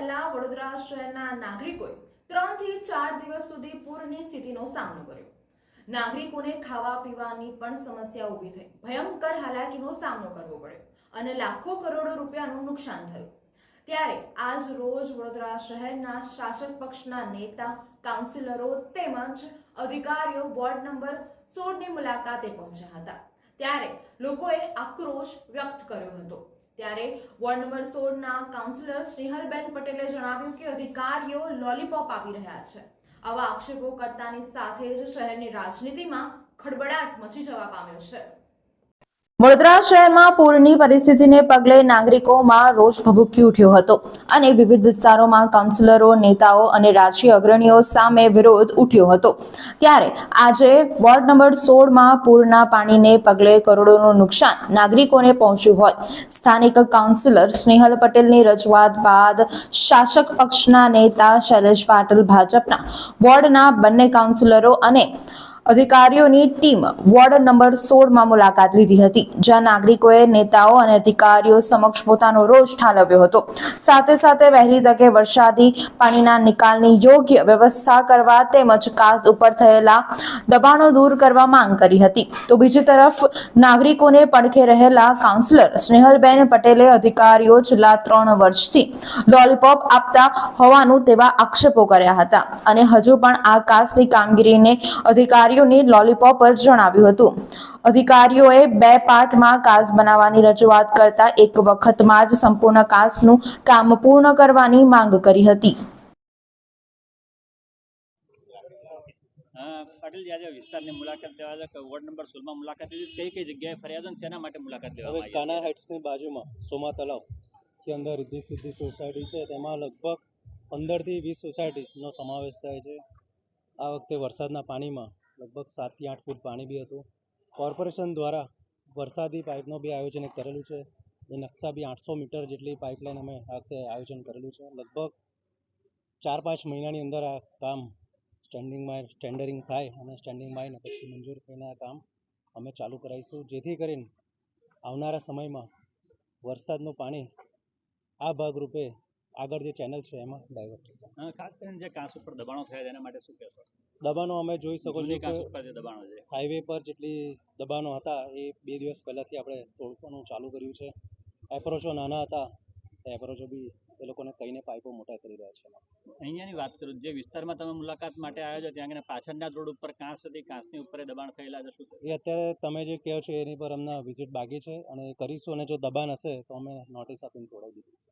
પહેલા વડોદરા શહેરના નાગરિકોએ ત્રણથી ચાર દિવસ સુધી પૂરની સ્થિતિનો સામનો કર્યો. નાગરિકોને ખાવા પીવાની પણ સમસ્યા ઊભી થઈ. ભયંકર હાલાકીનો સામનો કરવો પડ્યો અને લાખો કરોડો રૂપિયાનું નુકસાન થયું. ત્યારે આજ રોજ વડોદરા શહેરના શાસક પક્ષના નેતા, કાઉન્સિલરો તેમજ અધિકારીઓ વોર્ડ નંબર સોળની મુલાકાતે પહોંચ્યા હતા. ત્યારે લોકોએ આક્રોશ વ્યક્ત કર્યો હતો. ત્યારે વોર્ડ નંબર સોળના કાઉન્સિલર સ્નેહલબેન પટેલે જણાવ્યું કે અધિકારીઓ લોલીપોપ આપી રહ્યા છે. આવા આક્ષેપો કરતાની સાથે જ શહેરની રાજનીતિમાં ખડબડાટ મચી જવા પામ્યો છે. વડોદરા શહેરમાં પૂરની પરિસ્થિતિને પગલે નાગરિકોમાં રોષ ભભૂકી ઉઠ્યો હતો અને વિવિધ વિસ્તારોમાં કાઉન્સિલરો, નેતાઓ અને રાજકીય અગ્રણીઓ સામે વિરોધ ઉઠ્યો હતો. ત્યારે આજે વોર્ડ નંબર સોળમાં પૂરના પાણીને પગલે કરોડોનું નુકસાન નાગરિકોને પહોંચ્યું હોય. સ્થાનિક કાઉન્સિલર સ્નેહલ પટેલની રજૂઆત બાદ શાસક પક્ષના નેતા શૈલેષ પાટીલ ભાજપના વોર્ડના બંને કાઉન્સિલરો અને અધિકારીઓની ટીમ વોર્ડ નંબર સોળમાં મુલાકાત લીધી હતી, જ્યાં નાગરિકોએ નેતાઓ અને અધિકારીઓ સમક્ષ પોતાનો રોષ ઠાલવ્યો હતો. સાથે સાથે વહેલી તકે વરસાદી પાણીના નિકાલની યોગ્ય વ્યવસ્થા કરવા તેમજ કાસ ઉપર થયેલા દબાણો દૂર કરવા માંગ કરી હતી. તો બીજી તરફ, નાગરિકોને પડખે રહેલા કાઉન્સિલર સ્નેહલબેન પટેલે અધિકારીઓ છેલ્લા ત્રણ વર્ષથી લોલીપોપ આપતા હોવાનું તેવા આક્ષેપો કર્યા હતા અને હજુ પણ આ કાસની કામગીરીને અધિકારીઓની લોલીપોપ જ જણાવ્યું હતું. અધિકારીઓએ બે પાર્ટમાં કાસ બનાવવાની રજૂઆત કરતા એક વખતમાં જ સંપૂર્ણ કાસનું કામ પૂર્ણ કરવાની માંગ કરી હતી. અ, આજે વિસ્તારની મુલાકાત લેવા છે. વોર્ડ નંબર સોળમાં મુલાકાત લીધી. કઈ કઈ જગ્યાએ ફરિયાદો શેના માટે મુલાકાત હવે કાના હાઇટ્સની બાજુમાં સોમા તલાવ કે અંદર રિદ્ધિ સિદ્ધિ સોસાયટી છે તેમાં લગભગ પંદરથી વીસ સોસાયટીનો સમાવેશ થાય છે. આ વખતે વરસાદના પાણીમાં લગભગ સાતથી આઠ ફૂટ પાણી બી હતું. કોર્પોરેશન દ્વારા વરસાદી પાઇપનો બી આયોજન કરેલું છે. એ નકશા બી આઠસો મીટર જેટલી પાઇપલાઇન અમે આ આયોજન કરેલું છે. લગભગ ચાર પાંચ મહિનાની અંદર આ કામ સ્ટેન્ડિંગમાં ટેન્ડરિંગ થાય અને સ્ટેન્ડિંગ બાય પછી મંજૂર થઈને આ કામ અમે ચાલુ કરાવીશું. જેથી કરીને આવનારા સમયમાં વરસાદનું પાણી આ ભાગરૂપે આગળ જે ચેનલ છે એમાં ડાયવર્ટ થશે. ખાસ કરીને જે કાંસ ઉપર દબાણો થયા એના માટે શું કહેશો? દબાણો અમે જોઈ શકો છો કે હાઈવે પર જેટલી દબાણો હતા એ બે દિવસ પહેલાંથી આપણે તોડવાનું ચાલુ કર્યું છે. એપ્રોચો નાના હતા એપ્રોચો બી એ લોકોને કહીને પાઇપો મોટા કરી રહ્યા છે અહીંયાની વાત કરું જે વિસ્તારમાં તમે મુલાકાત માટે આવ્યા છો ત્યાં આગળ પાછળના રોડ ઉપર કાંસ હતી કાંસની ઉપર દબાણ થયેલા છે શું એ અત્યારે તમે જે કહો છો એની પર અમને વિઝિટ બાકી છે અને કરીશું અને જો દબાણ હશે તો અમે નોટિસ આપીને તોડાવી દીધું